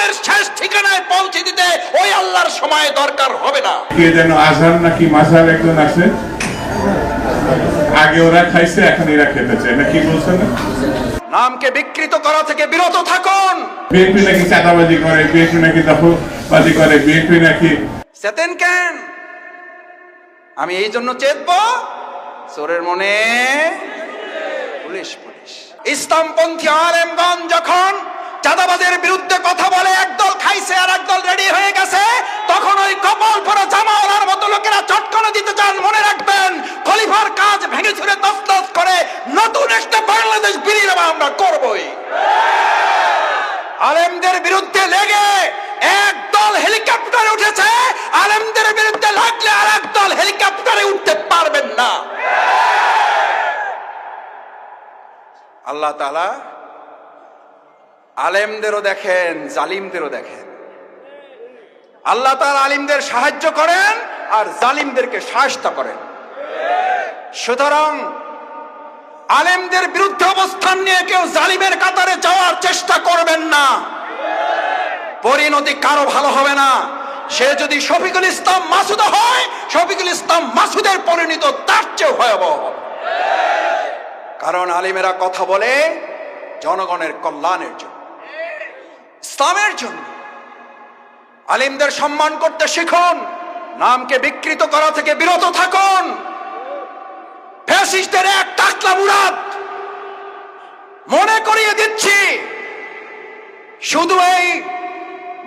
অপমানের শেষ ঠিকানায় পৌঁছে দিতে ওই আল্লাহর সময় দরকার হবে না। কে যেন আজহার নাকি মাঝার একজন আছে? আগে ওরা খাইছে এখন এরা খেতে চায় না কি বলছেন? না নামকে বিকৃত করা থেকে বিরত থাকুন। বিএনপি নাকি চাঁদাবাজি করে বিএনপি নাকি দখলবাজি করে বিএনপি নাকি চেতেন কেন? আমি এই জন্য চেতব চোরের মনে পুলিশ পুলিশ। ইসলামপন্থী আলেমগণ যখন চাঁদাবাজের বিরুদ্ধে ওই কপাল পরা জামাওয়ালার মতো লোকেরা দিতে চান, মনে রাখবেন, খলিফার কাজ ভেঙে ছুড়ে তসতস করে নতুন একটা বাংলাদেশ আমরা করবই। আলেমদের বিরুদ্ধে লেগে একদল হেলিকপ্টারে উঠেছে, আলেমদের বিরুদ্ধে লাগলে আর একদল হেলিকপ্টারে উঠতে পারবেন না। আল্লাহ তাআলা আলেমদেরও দেখেন, জালিমদেরও দেখেন। আল্লাহ তার আলিমদের সাহায্য করেন আর জালিমদেরকে সাহায্য করেন। সুতরাং আলেমদের বিরুদ্ধে অবস্থান নিয়ে কেউ জালিমের কাতারে যাওয়ার চেষ্টা করবেন না। পরিণতি কারও ভালো হবে না। সে যদি শফিকুল ইসলাম মাসুদ হয়, শফিকুল ইসলাম মাসুদের পরিণত তার চেয়ে ভয়াবহ কারণ আলিমেরা কথা বলে জনগণের কল্যাণের জন্য, ইসলামের জন্য। আলিমদের সম্মান করতে শিখুন, নামকে বিকৃত করা থেকে বিরত থাকুন। মনে করিয়ে দিচ্ছি, শুধু এই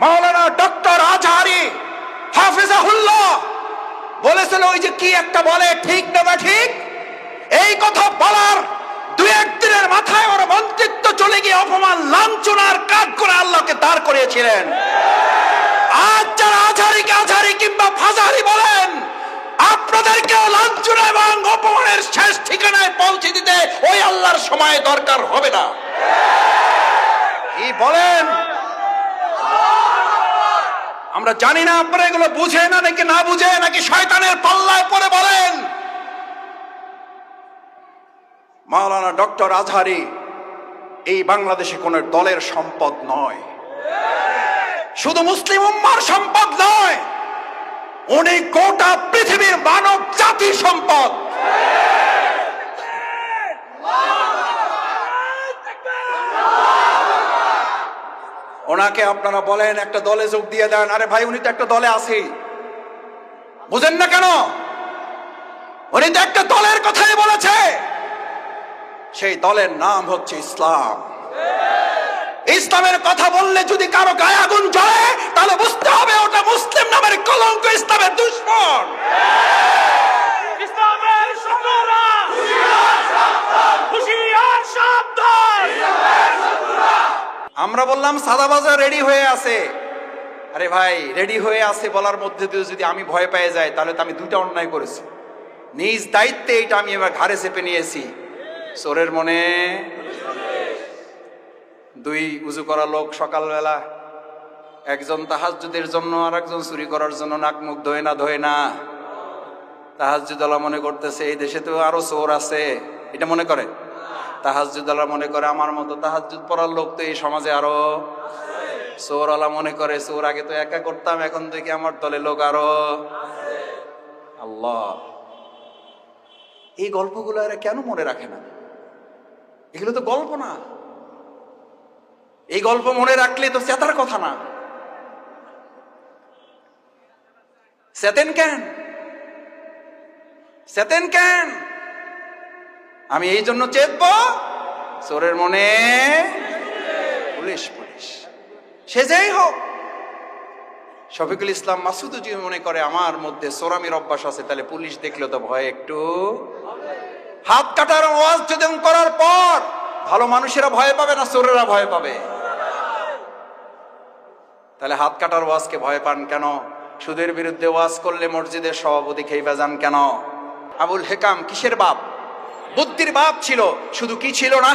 মাওলানা ডক্টর আজহারি হাফিজাহুল্লাহ বলেছিল, ওই যে কি একটা বলে, ঠিক না বা ঠিক? এই কথা বলার দুই একদিনের মাথায় ওর মন্ত্রিত্ব চলে গিয়ে অপমান, লাঞ্ছনার কাজ করে আল্লাহকে দাঁড় করিয়েছিলেন। আপনাদেরকে লাঞ্ছনা এবং অপমানের শেষ ঠিকানায় পৌঁছে দিতে ওই আল্লাহর সময় দরকার হবে না। কি বলেন? আমরা জানি না আপনারা এগুলো বুঝে না নাকি না বুঝে নাকি শয়তানের পাল্লায় পরে বলেন? মাওলানা ডক্টর আজহারি, এই বাংলাদেশে কোন দলের সম্পদ নয়। শুধু মুসলিম উম্মার সম্পদ নয় উনি গোটা পৃথিবীর মানব জাতির সম্পদ। ওনাকে আপনারা বলেন, একটা দলে যোগ দিয়ে দেন। আরে ভাই, উনি তো একটা দলে আছেই। বুঝেন না কেন? উনি তো একটা দলের কথাই বলেছে। সেই দলের নাম হচ্ছে ইসলাম। ইসলামের কথা বললে যদি কারও গায়ে আগুন জ্বলে তাহলে বুঝতে হবে ওটা মুসলিম নামের কলঙ্ক ইসলামের দুশ্মন। ইসলামের শত্রুরা হুশিয়ার সাবধান আমরা বললাম সাদাবাজার রেডি হয়ে আছে। আরে ভাই রেডি হয়ে আছে বলার মধ্যে দিয়ে যদি আমি ভয় পেয়ে যাই তাহলে তো আমি দুইটা অন্যায় করেছি। নিজ দায়িত্বে এটা আমি এবার ঘাড়ে চেপে নিয়েছি। চোরের মনে দুই উজু করা লোক সকালবেলা, একজন তাহাজুদের জন্য আর একজন চুরি করার জন্য নাক মুখ ধোয় না ধোয় না। তাহাজুদলা মনে করতেছে, এই দেশে তো আরও চোর আছে। এটা মনে করে? তাহাজুদলা মনে করে, আমার মতো তাহাজুদ পড়ার লোক তো এই সমাজে আরও চোরওয়ালা মনে করে, চোর আগে তো একা করতাম, এখন থেকে আমার দলে লোক আরও আল্লাহ। এই গল্পগুলো এরা কেন মনে রাখে না? এগুলো তো গল্প না। এই গল্প মনে রাখলে তো চেতার কথা না। চেতেন কেন? চেতেন কেন? আমি এই জন্য চেতব? চোরের মনে পুলিশ পুলিশ। সে যেই হোক। শফিকুল ইসলাম মাসুদ যদি মনে করে, আমার মধ্যে সোরামির অভ্যাস আছে, তাহলে পুলিশ দেখলে তো ভয় একটু। হাত কাটার ওয়াজ যদি করার পর, ভালো মানুষেরা ভয় পাবে না চোরেরা ভয় পাবে? তাহলে হাত কাটার ওয়াজকে ভয় পান কেন? সুদের বিরুদ্ধে ওয়াজ করলে মসজিদের সভাপতি খেইবা যান কেন? আবুল হেকাম, কিসের বাপ? বুদ্ধির বাপ ছিল, শুধু কি ছিল না?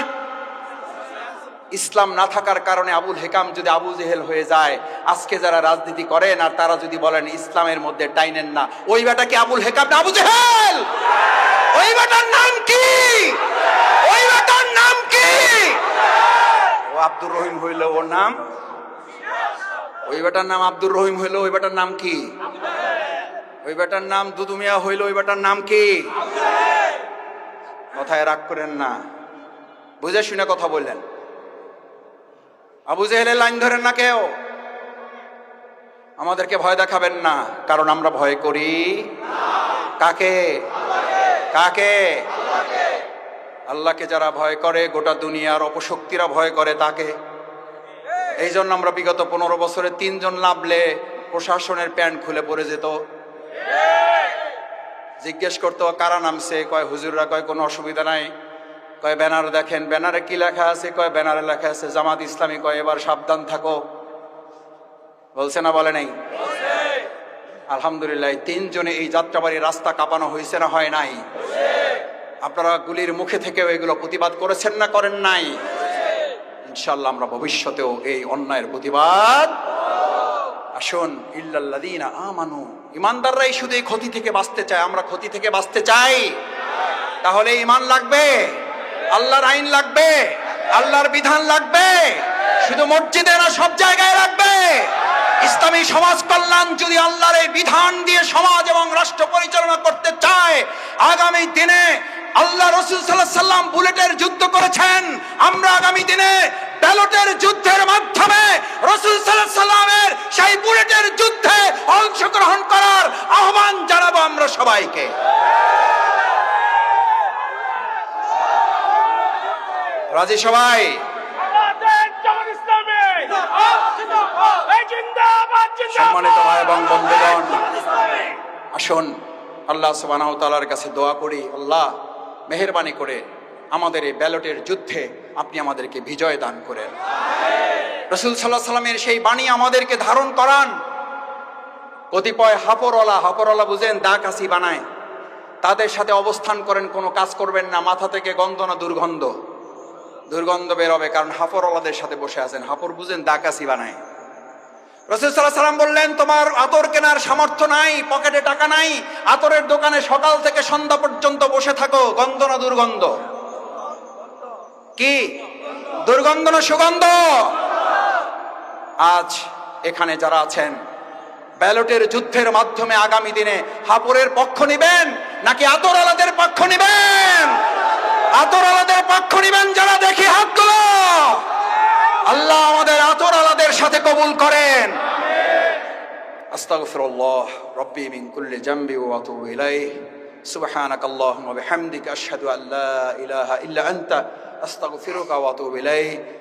ইসলাম না থাকার কারণে আবুল হেকাম যদি আবু জেহেল হয়ে যায়, আজকে যারা রাজনীতি করেন আর তারা যদি বলেন ইসলামের মধ্যে টাইনেন না, ওই বেটা কি আবুল হেকাম না আবু জেহেল? ওই বেটার নাম কি? ওই বেটার নাম কি? ও আব্দুর রহিম হইল ওর নাম ওই বেটার নাম আব্দুর রহিম হইল, ওই বেটার নাম কি? ওই বেটার নাম দুদুমিয়া হইল, ওই বেটার নাম কি? কথায় রাগ করেন না। বুঝে শুনে কথা বললেন। আবু জেহেলের লাইন ধরেন না কেউ? আমাদেরকে ভয় দেখাবেন না, কারণ আমরা ভয় করি। কাকে? কাকে? আল্লাহকে যারা ভয় করে, গোটা দুনিয়ার অপশক্তিরা ভয় করে তাকে। এই জন্য আমরা বিগত পনেরো বছরে তিনজন লাভলে প্রশাসনের প্যান্ট খুলে পড়ে যেত। জিজ্ঞেস করতো, কারা নামছে? কয়, হুজুররা। কয়, কোনো অসুবিধা নাই। কয়, ব্যানার দেখেন। ব্যানারে কি লেখা আছে? কয়, ব্যানারে লেখা আছে, জামাত ইসলামী। কয়, এবার সাবধান থাকো। বলছে না, বলে নাই? আলহামদুলিল্লাহ, তিনজনে এই যাত্রাবাড়ি রাস্তা কাঁপানো হয়েছে না হয় নাই? আপনারা গুলির মুখে থেকেও এগুলো প্রতিবাদ করেছেন না করেন নাই? ইনশাল্লাহ আমরা ভবিষ্যতেও এই অন্যায়ের প্রতিবাদ আসুন ইল্লাল্লাদিনা আমানু। ইমানদাররাই শুধু এই ক্ষতি থেকে বাঁচতে চায়, আমরা ক্ষতি থেকে বাঁচতে চাই। তাহলে ইমান লাগবে? আল্লাহর আইন লাগবে? আল্লাহর বিধান লাগবে? শুধু মসজিদে না, সব জায়গায় লাগবে? ইসলামী সমাজ কল্যাণ যদি আল্লাহর এই বিধান দিয়ে সমাজ এবং রাষ্ট্র পরিচালনা করতে চায়, আগামী দিনে আল্লাহ রসুল সাল্লাহ সাল্লাম বুলেটের যুদ্ধ করেছেন। আমরা আগামী দিনে ব্যালটের যুদ্ধের মাধ্যমে রসুল সাল্লাহ সাল্লামের সেই বুলেটের যুদ্ধে অংশগ্রহণ করার আহ্বান জানাব আমরা সবাইকে। রাজি সবাই? সম্মানিত ভাই এবং বন্ধুগণ, আসুন আল্লাহ সুবাহ কাছে দোয়া করি। আল্লাহ, মেহরবানি করে আমাদের এই ব্যালটের যুদ্ধে আপনি আমাদেরকে বিজয় দান করেন। রসুল সাল্লাহ সাল্লামের সেই বাণী আমাদেরকে ধারণ করান। কতিপয় হাপরওয়ালা হাপরওয়ালা বুঝেন দা কাশি বানায়। তাদের সাথে অবস্থান করেন, কোনো কাজ করবেন না, মাথা থেকে গন্ধ না দুর্গন্ধ। দুর্গন্ধ বেরোবে কারণ হাপরওয়ালাদের সাথে বসে আছেন। হাপর বুঝেন দা কাশি বানায়। রসুল সাল্লাহ সাল্লাম বললেন, তোমার আতর কেনার সামর্থ্য নাই, পকেটে টাকা নাই, আতরের দোকানে সকাল থেকে সন্ধ্যা পর্যন্ত বসে থাকো, গন্ধ না দুর্গন্ধ? কি? দুর্গন্ধ না সুগন্ধ? আজ এখানে যারা আছেন ব্যালটের যুদ্ধের মাধ্যমে আগামী দিনে হাপুরের পক্ষ নিবেন নাকি আতর আলাদের পক্ষ নিবেন? আতর আলাদের পক্ষ নিবেন যারা দেখি হাতগুলো। আল্লাহ আমাদের আতর আলাদের সাথে কবুল করেন। أستغفر الله ربي কুল্লি كل جنب وأطوب إليه سبحانك اللهم وبحمدك أشهد أن ইলাহা إله إلا أنت أستغفرك وأطوب إليه